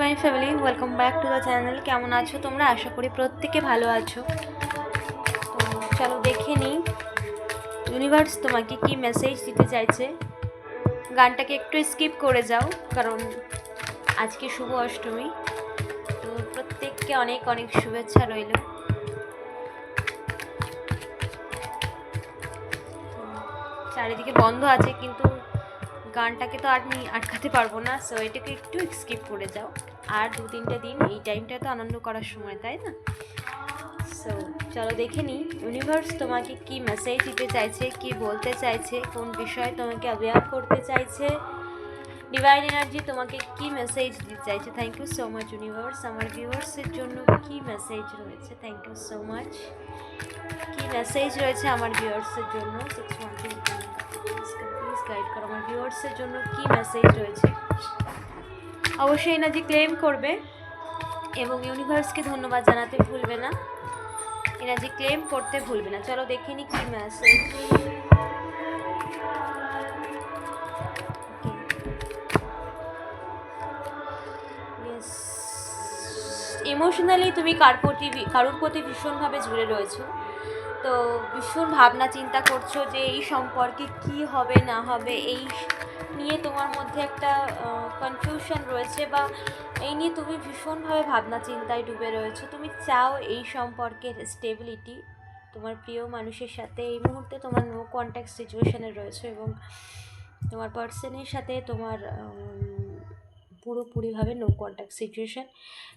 My family welcome back to the channel কেমন আছো তোমরা? আশা করি প্রত্যেকে ভালো আছো। তো চলো দেখে নিই। ইউনিভার্স তোমাকে কি মেসেজ দিতে চাইছে? গানটাকে একটু স্কিপ করে যাও, কারণ আজকে শুভ অষ্টমী। তো প্রত্যেককে অনেক অনেক শুভেচ্ছা রইল। চারিদিকে বন্ধ আছে, কিন্তু গানটাকে তো আর আটকাতে পারব না সো এটাকে একটু স্কিপ করে যাও। আর দু তিনটে দিন এই টাইমটা তো আনন্দ করার সময়, তাই না? সো চলো দেখে নিই ইউনিভার্স তোমাকে কি মেসেজ দিতে চাইছে, কি বলতে চাইছে, কোন বিষয়ে তোমাকে অ্যাওয়ার করতে চাইছে? ডিভাইন এনার্জি তোমাকে কি মেসেজ দিতে চাইছে? Thank you so much universe আমার ভিউয়ার্সের জন্য কি মেসেজ রয়েছে? থ্যাংক ইউ সো মাচ কি মেসেজ রয়েছে আমার ভিউয়ার্সের জন্য? সিক্স ওয়ান গাইড করো আমার ভিউয়ার্সের জন্য কি মেসেজ রয়েছে। অবশ্যই এনার্জি ক্লেম করবে এবং ইউনিভার্সকে ধন্যবাদ জানাতে ভুলবে না। এনার্জি ক্লেম করতে ভুলবে না। চলো দেখে নি কি মেসেজ ইমোশনালি তুমি কার প্রতি কারোর প্রতি ভীষণভাবে জুড়ে রয়েছো। তো ভীষণ ভাবনা চিন্তা করছ যে এই সম্পর্কে কি হবে, না হবে? এই নিয়ে তোমার মধ্যে একটা কনফিউশন রয়েছে বা এই নিয়ে তুমি ভীষণভাবে ভাবনা চিন্তায় ডুবে রয়েছো। তুমি চাও এই সম্পর্কের স্টেবিলিটি তোমার প্রিয় মানুষের সাথে। এই মুহূর্তে তোমার নো কন্ট্যাক্ট সিচুয়েশানে রয়েছে এবং তোমার পার্সনের সাথে তোমার পুরোপুরিভাবে নো কন্ট্যাক্ট সিচুয়েশান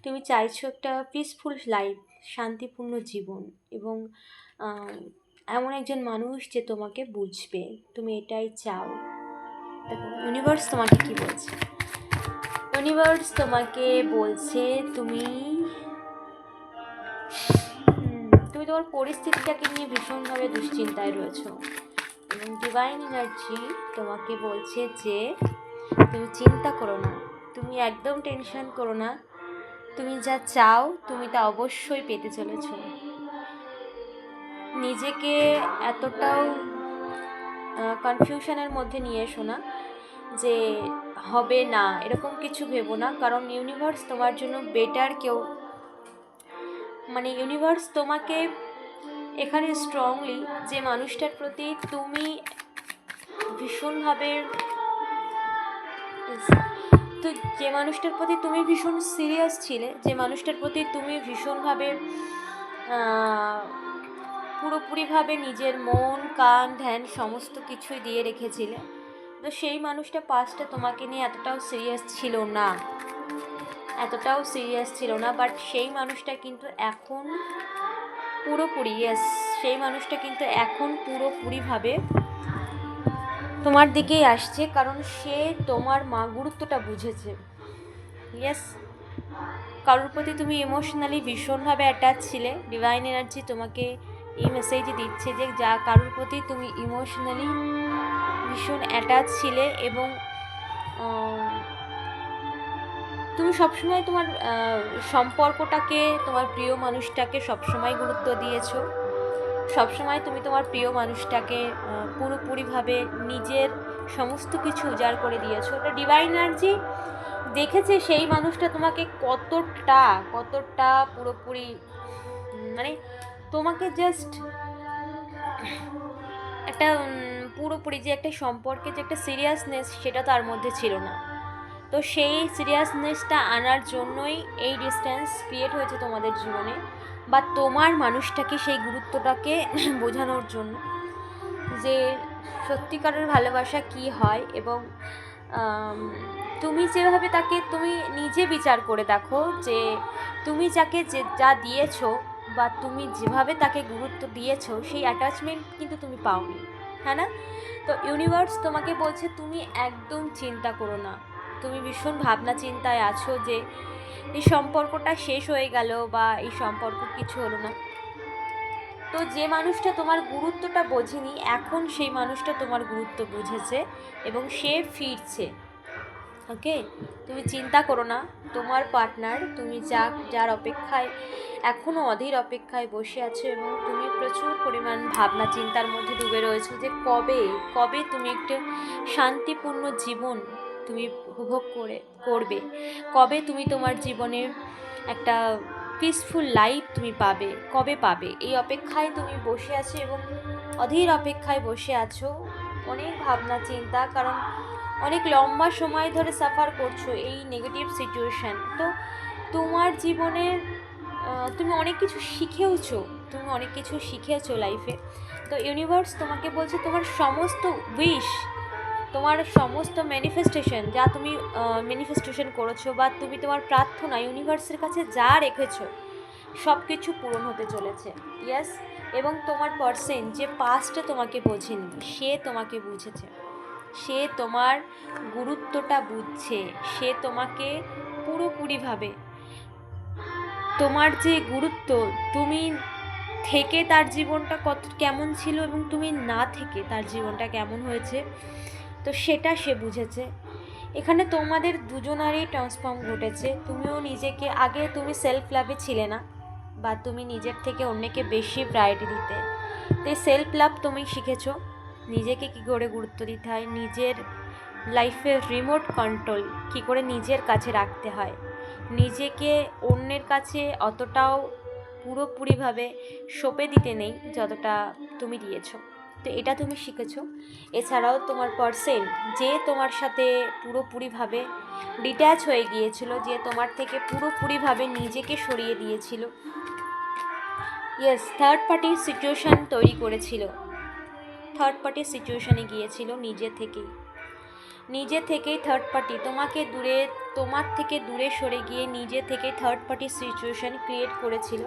তুমি চাইছো একটা পিসফুল লাইফ শান্তিপূর্ণ জীবন এবং এমন একজন মানুষ যে তোমাকে বুঝবে। তুমি এটাই চাও। দেখো ইউনিভার্স তোমাকে কি বলছে? ইউনিভার্স তোমাকে বলছে তুমি তুমি তোমার পরিস্থিতিটাকে নিয়ে ভীষণভাবে দুশ্চিন্তায় রয়েছো। এবং ডিভাইন এনার্জি তোমাকে বলছে যে, তুমি চিন্তা করো না। তুমি একদম টেনশন করো না। তুমি যা চাও, তুমি তা অবশ্যই পেতে চলেছো। নিজেকে এতটাও কনফিউশনের মধ্যে নিয়ে এসো না যে হবে না, এরকম কিছু ভেবো না। কারণ ইউনিভার্স তোমার জন্য বেটার কেউ মানে ইউনিভার্স তোমাকে এখানে স্ট্রংলি যে মানুষটার প্রতি তুমি ভীষণভাবে তো যে মানুষটার প্রতি তুমি ভীষণ সিরিয়াস ছিলে, যে মানুষটার প্রতি তুমি ভীষণভাবে পুরোপুরিভাবে নিজের মন, কান, ধ্যান সমস্ত কিছুই দিয়ে রেখেছিলে, তো সেই মানুষটা পাস্টটা তোমাকে নিয়ে এতটাও সিরিয়াস ছিল না, এতটাও সিরিয়াস ছিল না বাট সেই মানুষটা কিন্তু এখন পুরোপুরি ইয়েস সেই মানুষটা কিন্তু এখন পুরোপুরিভাবে তোমার দিকেই আসছে, কারণ সে তোমার মা গুরুত্বটা বুঝেছে। ইয়েস কারোর প্রতি তুমি ইমোশনালি ভীষণভাবে অ্যাটাচ ছিলে। ডিভাইন এনার্জি তোমাকে এই মেসেজই দিচ্ছে যে, যা কারোর প্রতি তুমি ইমোশনালি ভীষণ অ্যাটাচ ছিলে এবং তুমি সবসময় তোমার সম্পর্কটাকে, তোমার প্রিয় মানুষটাকে সবসময় গুরুত্ব দিয়েছ। সবসময় তুমি তোমার প্রিয় মানুষটাকে পুরোপুরিভাবে নিজের সমস্ত কিছু উজাড় করে দিয়েছ। ওটা ডিভাইন এনার্জি দেখেছে সেই মানুষটা তোমাকে কতটা কতটা পুরোপুরি মানে তোমাকে জাস্ট একটা পুরোপুরি যে একটা সম্পর্কে যে একটা সিরিয়াসনেস সেটা তার মধ্যে ছিল না। তো সেই সিরিয়াসনেসটা আনার জন্যই এই ডিস্টেন্স ক্রিয়েট হয়েছে তোমাদের জীবনে। বা তোমার মানুষটাকে সেই গুরুত্বটাকে বোঝানোর জন্য যে সত্যিকারের ভালোবাসা কি হয় এবং তুমি যেভাবে তাকে, তুমি নিজে বিচার করে দেখো যে তুমি যাকে যে যা দিয়েছ বা তুমি যেভাবে তাকে গুরুত্ব দিয়েছ, সেই অ্যাটাচমেন্ট কিন্তু তুমি পাওনি হ্যাঁ না? তো ইউনিভার্স তোমাকে বলছে, তুমি একদম চিন্তা করো না। তুমি ভীষণ ভাবনা চিন্তায় আছো যে এই সম্পর্কটা শেষ হয়ে গেল বা এই সম্পর্ক কিছু হলো না। তো যে মানুষটা তোমার গুরুত্বটা বোঝেনি, এখন সেই মানুষটা তোমার গুরুত্ব বুঝেছে এবং সে ফিরছে। ওকে? তুমি চিন্তা করো না, তোমার পার্টনার, তুমি যা, যার অপেক্ষায় এখনও অধীর অপেক্ষায় বসে আছো এবং তুমি প্রচুর পরিমাণ ভাবনা চিন্তার মধ্যে ডুবে রয়েছো যে কবে কবে তুমি একটা শান্তিপূর্ণ জীবন তুমি উপভোগ করে, করবে। কবে তুমি তোমার জীবনে একটা পিসফুল লাইফ তুমি পাবে, কবে পাবে? এই অপেক্ষায় তুমি বসে আছো এবং অধীর অপেক্ষায় বসে আছো। অনেক ভাবনা, চিন্তা, কারণ অনেক লম্বা সময় ধরে সাফার করছ এই নেগেটিভ সিচুয়েশান তো তোমার জীবনে তুমি অনেক কিছু শিখেওছো, তুমি অনেক কিছু শিখেছো লাইফে তো ইউনিভার্স তোমাকে বলছে তোমার সমস্ত উইশ তোমার সমস্ত ম্যানিফেস্টেশন যা তুমি ম্যানিফেস্টেশন করেছ বা তুমি তোমার প্রার্থনা ইউনিভার্সের কাছে যা রেখেছো সব কিছু পূরণ হতে চলেছে। ইয়াস এবং তোমার পার্সন যে পাস্টে তোমাকে বোঝেনি, সে তোমাকে বুঝেছে। সে তোমার গুরুত্বটা বুঝছে। সে তোমাকে পুরোপুরিভাবে তোমার যে গুরুত্ব, তুমি থেকে তার জীবনটা কত, কেমন ছিল এবং তুমি না থেকে তার জীবনটা কেমন হয়েছে তো সেটা সে বুঝেছে। এখানে তোমাদের দুজনারই ট্রান্সফর্ম ঘটেছে। তুমিও নিজেকে, আগে তুমি সেলফ লাভে ছিলে না, বা তুমি নিজের থেকে অন্যকে বেশি প্রায়োরিটি দিতে। তো সেলফ লাভ তুমি শিখেছো। নিজেকে কী করে গুরুত্ব দিতে হয়? নিজের লাইফের রিমোট কন্ট্রোল কী করে নিজের কাছে রাখতে হয়? নিজেকে অন্যের কাছে অতটাও পুরোপুরিভাবে সঁপে দিতে নেই, যতটা তুমি দিয়েছ। তো এটা তুমি শিখেছো। এছাড়াও তোমার পার্সন যে তোমার সাথে পুরোপুরিভাবে ডিট্যাচ হয়ে গিয়েছিল, যে তোমার থেকে পুরোপুরিভাবে নিজেকে সরিয়ে দিয়েছিল। ইয়েস থার্ড পার্টি সিচুয়েশান তৈরি করেছিল। থার্ড পার্টি সিচুয়েশানে গিয়েছিল নিজে থেকেই। নিজে থেকেই থার্ড পার্টি তোমাকে দূরে, তোমার থেকে দূরে সরে গিয়ে নিজে থেকে থার্ড পার্টি সিচুয়েশান ক্রিয়েট করেছিল।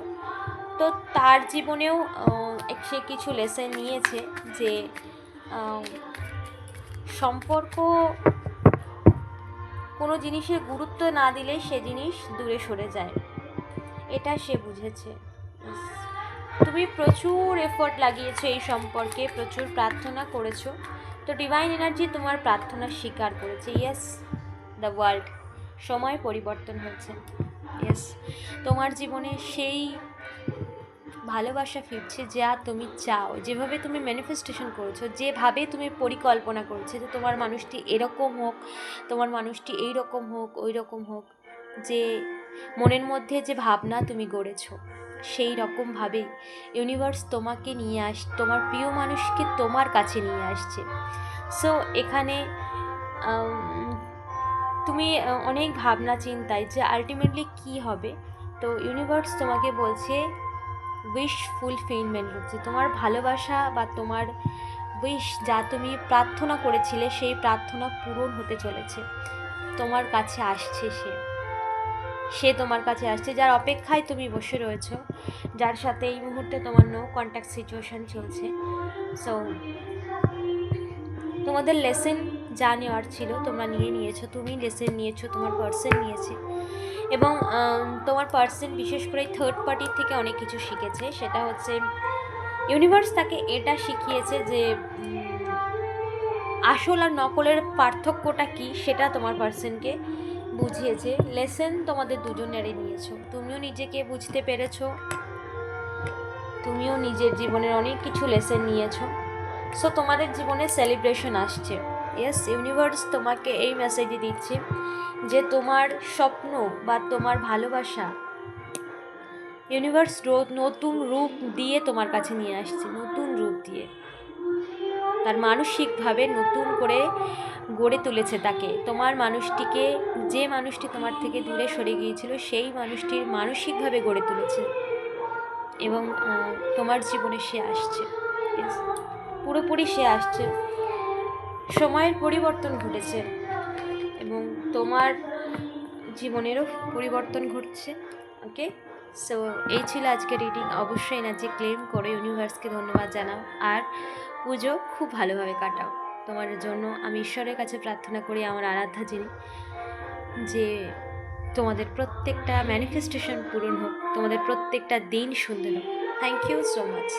তো তার জীবনেও সে কিছু লেসন নিয়েছে যে সম্পর্ক কোনো জিনিসের গুরুত্ব না দিলে সে জিনিস দূরে সরে যায়। এটা সে বুঝেছে। তুমি প্রচুর এফোর্ট লাগিয়েছো এই সম্পর্কে, প্রচুর প্রার্থনা করেছ। তো ডিভাইন এনার্জি তোমার প্রার্থনা স্বীকার করেছে। ইয়েস দ্য ওয়ার্ল্ড সময় পরিবর্তন হয়েছে। ইয়েস তোমার জীবনে সেই ভালোবাসা ফিরছে যা তুমি চাও। যেভাবে তুমি ম্যানিফেস্টেশন করেছ, যেভাবে তুমি পরিকল্পনা করেছ যে তোমার মানুষটি এরকম হোক, তোমার মানুষটি এই রকম হোক ওই রকম হোক, যে মনের মধ্যে যে ভাবনা তুমি গড়েছো, সেই রকমভাবেই ইউনিভার্স তোমাকে নিয়ে আস, তোমার প্রিয় মানুষকে তোমার কাছে নিয়ে আসছে। সো এখানে তুমি অনেক ভাবনা চিন্তায় যে আলটিমেটলি কী হবে? তো ইউনিভার্স তোমাকে বলছে উইশ ফুলফিলমেন্ট হচ্ছে। তোমার ভালোবাসা বা তোমার উইশ যা তুমি প্রার্থনা করেছিলে, সেই প্রার্থনা পূরণ হতে চলেছে। তোমার কাছে আসছে সে। সে তোমার কাছে আসছে, যার অপেক্ষায় তুমি বসে রয়েছো। যার সাথে এই মুহূর্তে তোমার নো কন্ট্যাক্ট সিচুয়েশন চলছে। সো তোমাদের লেসেন যা নেওয়ার ছিল, তোমরা নিয়ে নিয়েছো। তুমি লেসেন নিয়েছো, তোমার পার্সন নিয়েছে। এবং তোমার পার্সন বিশেষ করে থার্ড পার্টির থেকে অনেক কিছু শিখেছে। সেটা হচ্ছে ইউনিভার্স তাকে এটা শিখিয়েছে যে আসল আর নকলের পার্থক্যটা কি সেটা তোমার পার্সনকে বুঝিয়েছে। লেসেন তোমাদের দুজনেরই নিয়েছো। তুমিও নিজেকে বুঝতে পেরেছ। তুমিও নিজের জীবনের অনেক কিছু লেসেন নিয়েছো। সো তোমাদের জীবনে সেলিব্রেশন আসছে। ইয়েস ইউনিভার্স তোমাকে এই মেসেজই দিচ্ছে যে তোমার স্বপ্ন বা তোমার ভালোবাসা ইউনিভার্স নতুন রূপ দিয়ে তোমার কাছে নিয়ে আসছে, নতুন রূপ দিয়ে। তার মানসিকভাবে নতুন করে গড়ে তুলেছে তাকে। তোমার মানুষটিকে, যে মানুষটি তোমার থেকে দূরে সরে গিয়েছিল, সেই মানুষটির মানসিকভাবে গড়ে তুলেছে এবং তোমার জীবনে সে আসছে। পুরোপুরি সে আসছে। সময়ের পরিবর্তন ঘটেছে এবং তোমার জীবনেরও পরিবর্তন ঘটছে ওকে সো এই ছিল আজকে রিডিং অবশ্যই এনার্জি ক্লেম করে ইউনিভার্সকে ধন্যবাদ জানাও। আর পুজো খুব ভালোভাবে কাটাও। তোমার জন্য আমি ঈশ্বরের কাছে প্রার্থনা করি, আমার আরাধ্যা যিনি, যে তোমাদের প্রত্যেকটা ম্যানিফেস্টেশন পূরণ হোক, তোমাদের প্রত্যেকটা দিন সুন্দর হোক। Thank you so much